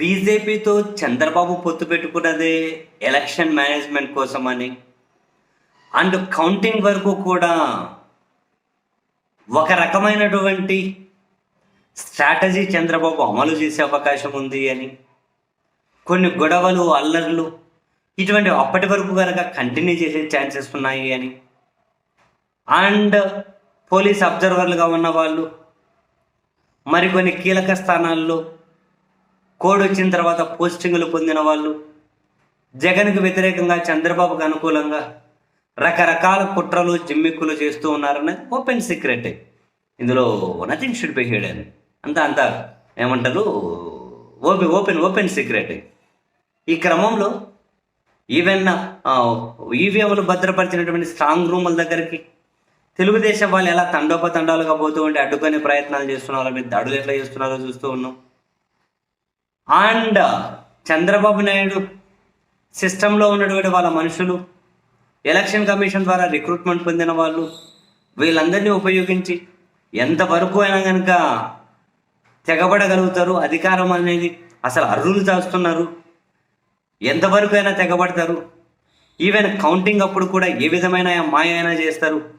బీజేపీతో చంద్రబాబు పొత్తు పెట్టుకున్నదే ఎలక్షన్ మేనేజ్మెంట్ కోసమని. అండ్ కౌంటింగ్ వరకు కూడా ఒక రకమైనటువంటి స్ట్రాటజీ చంద్రబాబు అమలు చేసే అవకాశం ఉంది అని. కొన్ని గొడవలు అల్లర్లు ఇటువంటి అప్పటి వరకు కనుక కంటిన్యూ చేసే ఛాన్సెస్ ఉన్నాయి అని. అండ్ పోలీస్ అబ్జర్వర్లుగా ఉన్న వాళ్ళు మరికొన్ని కీలక స్థానాల్లో కోడ్ వచ్చిన తర్వాత పోస్టింగులు పొందిన వాళ్ళు జగన్కు వ్యతిరేకంగా చంద్రబాబుకు అనుకూలంగా రకరకాల కుట్రలు జిమ్మిక్కులు చేస్తూ ఉన్నారన్నది ఓపెన్ సీక్రెట్. ఇందులో నథింగ్ షుడ్ బి హిడెన్ అంతా అంతా ఏమంటారు? Open open open secret. ఈ క్రమంలో ఈవెన్ ఈవీఎంలు భద్రపరిచినటువంటి స్ట్రాంగ్ రూముల దగ్గరికి తెలుగుదేశం వాళ్ళు ఎలా తండోపతండాలుగా పోతూ ఉంటే అడ్డుకునే ప్రయత్నాలు చేస్తున్నారు వాళ్ళ మీద దాడులు ఎట్లా చేస్తున్నారో చూస్తూ ఉన్నాం. అండ్ చంద్రబాబు నాయుడు సిస్టంలో ఉన్నటువంటి వాళ్ళ మనుషులు ఎలక్షన్ కమిషన్ ద్వారా రిక్రూట్మెంట్ పొందిన వాళ్ళు వీళ్ళందరినీ ఉపయోగించి ఎంతవరకు అయినా కనుక తెగబడగలుగుతారు అధికారం అనేది అసలు అర్రులు చేస్తున్నారు. ఎంతవరకు అయినా తెగబడతారు. ఈవెన్ కౌంటింగ్ అప్పుడు కూడా ఏ విధమైన మాయ అయినా చేస్తారు.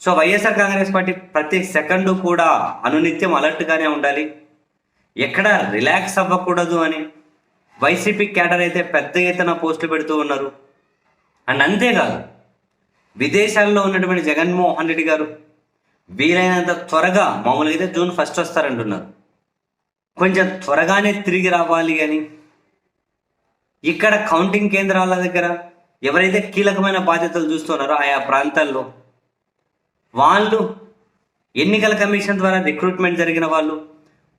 సో వైఎస్ఆర్ కాంగ్రెస్ పార్టీ ప్రతి సెకండు కూడా అనునిత్యం అలర్ట్గానే ఉండాలి. ఎక్కడ రిలాక్స్ అవ్వకూడదు అని వైసీపీ క్యాడర్ అయితే పెద్ద ఎత్తున పోస్టులు పెడుతూ ఉన్నారు. అండ్ అంతేకాదు విదేశాల్లో ఉన్నటువంటి జగన్మోహన్ రెడ్డి గారు వీలైనంత త్వరగా మామూలుగా అయితే జూన్ ఫస్ట్ వస్తారంటున్నారు. కొంచెం త్వరగానే తిరిగి రావాలి అని ఇక్కడ కౌంటింగ్ కేంద్రాల దగ్గర ఎవరైతే కీలకమైన బాధ్యతలు చూస్తున్నారో ఆయా ప్రాంతాల్లో వాళ్ళు ఎన్నికల కమిషన్ ద్వారా రిక్రూట్మెంట్ జరిగిన వాళ్ళు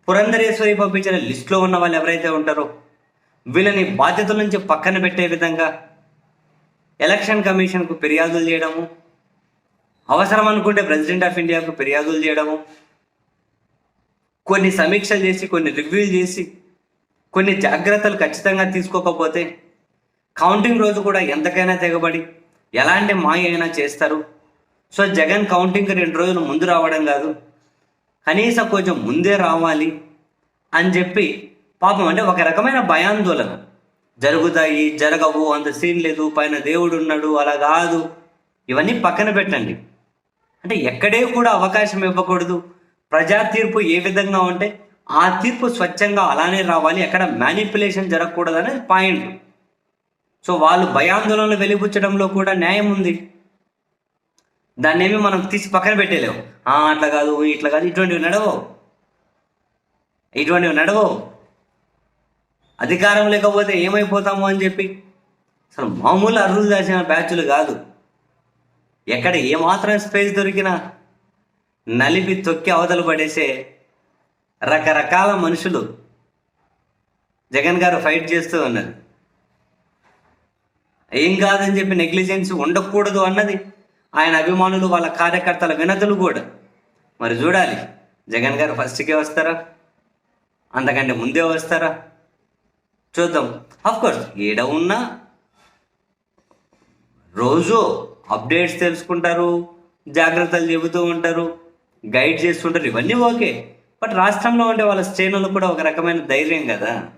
పురంధరేశ్వరి పంపించిన లిస్టులో ఉన్న వాళ్ళు ఎవరైతే ఉంటారో వీళ్ళని బాధ్యతల నుంచి పక్కన పెట్టే విధంగా ఎలక్షన్ కమిషన్కు ఫిర్యాదులు చేయడము అవసరం అనుకుంటే ప్రెసిడెంట్ ఆఫ్ ఇండియాకు ఫిర్యాదులు చేయడము కొన్ని సమీక్షలు చేసి కొన్ని రివ్యూలు చేసి కొన్ని జాగ్రత్తలు ఖచ్చితంగా తీసుకోకపోతే కౌంటింగ్ రోజు కూడా ఎంతకైనా తెగబడి ఎలాంటి మాయ అయినా చేస్తారు. సో జగన్ కౌంటింగ్కి రెండు రోజులు ముందు రావడం కాదు. కనీసం కొంచెం ముందే రావాలి అని చెప్పి పాపం అంటే ఒక రకమైన భయాందోళన. జరుగుతాయి జరగవు అంత సీన్ లేదు పైన దేవుడు ఉన్నాడు అలా కాదు. ఇవన్నీ పక్కన పెట్టండి. అంటే ఎక్కడే కూడా అవకాశం ఇవ్వకూడదు. ప్రజా తీర్పు ఏ విధంగా ఉంటే ఆ తీర్పు స్వచ్ఛంగా అలానే రావాలి. ఎక్కడ మ్యానిపులేషన్ జరగకూడదు అనేది పాయింట్ సో వాళ్ళు భయాందోళనలు వెలిబుచ్చడంలో కూడా న్యాయం ఉంది. దాన్ని ఏమి మనం తీసి పక్కన పెట్టేలేవు అట్లా కాదు ఇట్లా కాదు ఇటువంటివి నడవవు. ఇటువంటివి నడవవు. అధికారం లేకపోతే ఏమైపోతాము అని చెప్పి. అసలు మామూలు అర్రులు దాచిన బ్యాచ్లు కాదు. ఎక్కడ ఏమాత్రం స్పేస్ దొరికినా నలిపి తొక్కి అవతలు పడేసే రకరకాల మనుషులు జగన్ గారు ఫైట్ చేస్తూ ఉన్నారు. ఏం కాదని చెప్పి నెగ్లిజెన్స్ ఉండకూడదు అన్నది ఆయన అభిమానులు వాళ్ళ కార్యకర్తల వినతులు కూడా. మరి చూడాలి. జగన్ గారు ఫస్ట్కే వస్తారా? అంతకంటే ముందే వస్తారా? చూద్దాం. కోర్స్ ఏడ ఉన్నా రోజు అప్డేట్స్ తెలుసుకుంటారు జాగ్రత్తలు చెబుతూ ఉంటారు గైడ్ చేస్తుంటారు. ఇవన్నీ ఓకే. బట్ రాష్ట్రంలో ఉండే వాళ్ళ శ్రేణులు కూడా ఒక రకమైన ధైర్యం కదా.